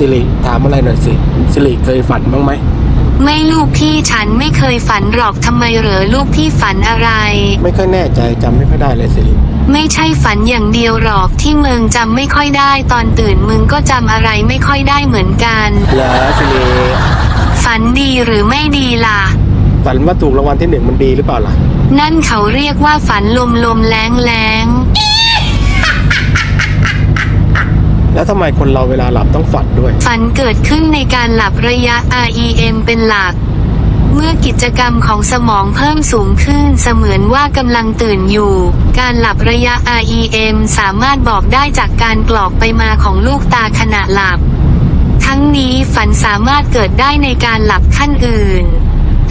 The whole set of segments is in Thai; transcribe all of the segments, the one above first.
สิริถามอะไรหน่อยสิสิริเคยฝันบ้างไหมไม่ลูกพี่ฉันไม่เคยฝันหรอกทำไมเหรอลูกพี่ฝันอะไร ไม่ค่อยแน่ใจจำไม่ค่อยได้เลยสิริไม่ใช่ฝันอย่างเดียวหรอกที่มึงจำไม่ค่อยได้ ตอนตื่นมึงก็จำอะไรไม่ค่อยได้เหมือนกัน เหรอสิริฝันดีหรือไม่ดีล่ะ ฝันว่าถูกรางวัลที่หนึ่งมันดีหรือเปล่าล่ะ นั่นเขาเรียกว่าฝันลมลมแรงแรง แล้วทำไมคนเราเวลาหลับต้องฝันด้วย ฝันเกิดขึ้นในการหลับระยะ REM เป็นหลัก เมื่อกิจกรรมของสมองเพิ่มสูงขึ้นเสมือนว่ากำลังตื่นอยู่ การหลับระยะ REM สามารถบอกได้จากการกรอกไปมาของลูกตาขณะหลับ ทั้งนี้ฝันสามารถเกิดได้ในการหลับขั้นอื่น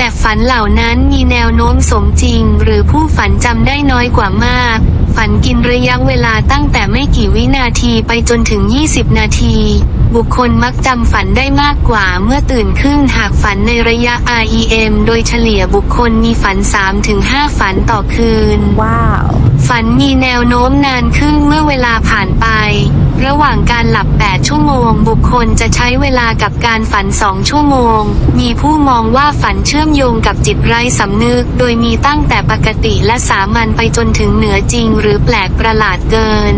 แต่ฝันเหล่านั้นมีแนวโน้มสมจริง หรือผู้ฝันจำได้น้อยกว่ามาก ฝันกินระยะเวลาตั้งแต่ไม่กี่วินาทีไปจนถึง 20 นาที บุคคลมักจำฝันได้มากกว่าเมื่อตื่นขึ้นหากฝันในระยะ REM โดยเฉลี่ยบุคคลมีฝัน 3-5 ฝันต่อคืน ว้าว ฝันมีแนวโน้มนานขึ้นเมื่อเวลาผ่านไป ระหว่างการหลับ 8 ชั่วโมง บุคคลจะใช้เวลากับการฝัน 2 ชั่วโมง มีผู้มองว่าฝันเชื่อมโยงกับจิตไร้สำนึก โดยมีตั้งแต่ปกติและสามัญไปจนถึงเหนือจริงหรือแปลกประหลาดเกิน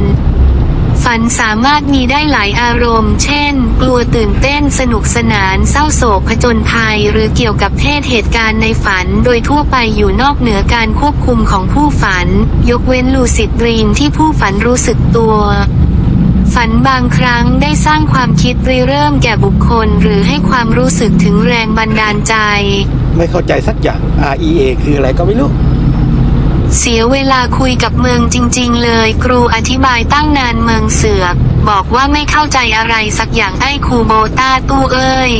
ฝันสามารถมีได้หลายอารมณ์ เช่น กลัวตื่นเต้น สนุกสนาน เศร้าโศกผจญภัย หรือเกี่ยวกับเพศเหตุการณ์ในฝัน โดยทั่วไปอยู่นอกเหนือการควบคุมของผู้ฝัน ยกเว้นลูซิดดรีมที่ผู้ฝันรู้สึกตัว นบางครั้งได้สร้างความคิดริเริ่มแก่บุคคล หรือให้ความรู้สึกถึงแรงบันดาลใจ ไม่เข้าใจสักอย่าง REA คืออะไรก็ไม่รู้ เสียเวลาคุยกับเมืองจริง ๆ เลย ครูอธิบายตั้งนานเมืองเสือก บอกว่าไม่เข้าใจอะไรสักอย่างไอ้ครูโบต้าตู้เอ้ย